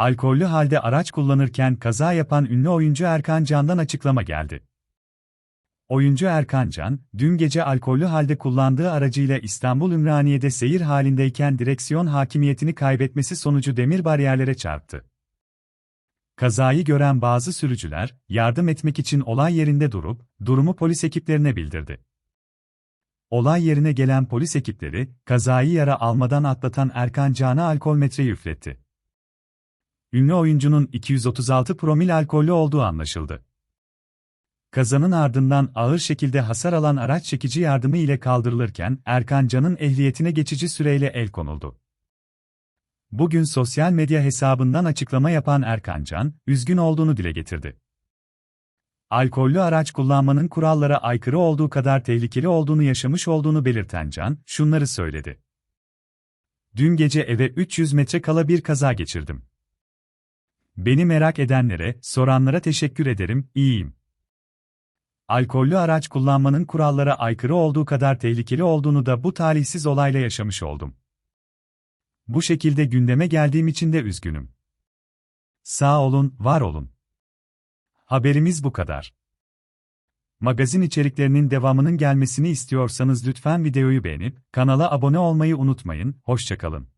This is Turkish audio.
Alkollü halde araç kullanırken kaza yapan ünlü oyuncu Erkan Can'dan açıklama geldi. Oyuncu Erkan Can, dün gece alkollü halde kullandığı aracıyla İstanbul Ümraniye'de seyir halindeyken direksiyon hakimiyetini kaybetmesi sonucu demir bariyerlere çarptı. Kazayı gören bazı sürücüler, yardım etmek için olay yerinde durup, durumu polis ekiplerine bildirdi. Olay yerine gelen polis ekipleri, kazayı yara almadan atlatan Erkan Can'a alkol metreyi üfletti. Ünlü oyuncunun 236 promil alkollü olduğu anlaşıldı. Kazanın ardından ağır şekilde hasar alan araç çekici yardımı ile kaldırılırken Erkan Can'ın ehliyetine geçici süreyle el konuldu. Bugün sosyal medya hesabından açıklama yapan Erkan Can, üzgün olduğunu dile getirdi. Alkollü araç kullanmanın kurallara aykırı olduğu kadar tehlikeli olduğunu yaşamış olduğunu belirten Can, şunları söyledi. Dün gece eve 300 metre kala bir kaza geçirdim. Beni merak edenlere, soranlara teşekkür ederim, iyiyim. Alkollü araç kullanmanın kurallara aykırı olduğu kadar tehlikeli olduğunu da bu talihsiz olayla yaşamış oldum. Bu şekilde gündeme geldiğim için de üzgünüm. Sağ olun, var olun. Haberimiz bu kadar. Magazin içeriklerinin devamının gelmesini istiyorsanız lütfen videoyu beğenip kanala abone olmayı unutmayın. Hoşçakalın.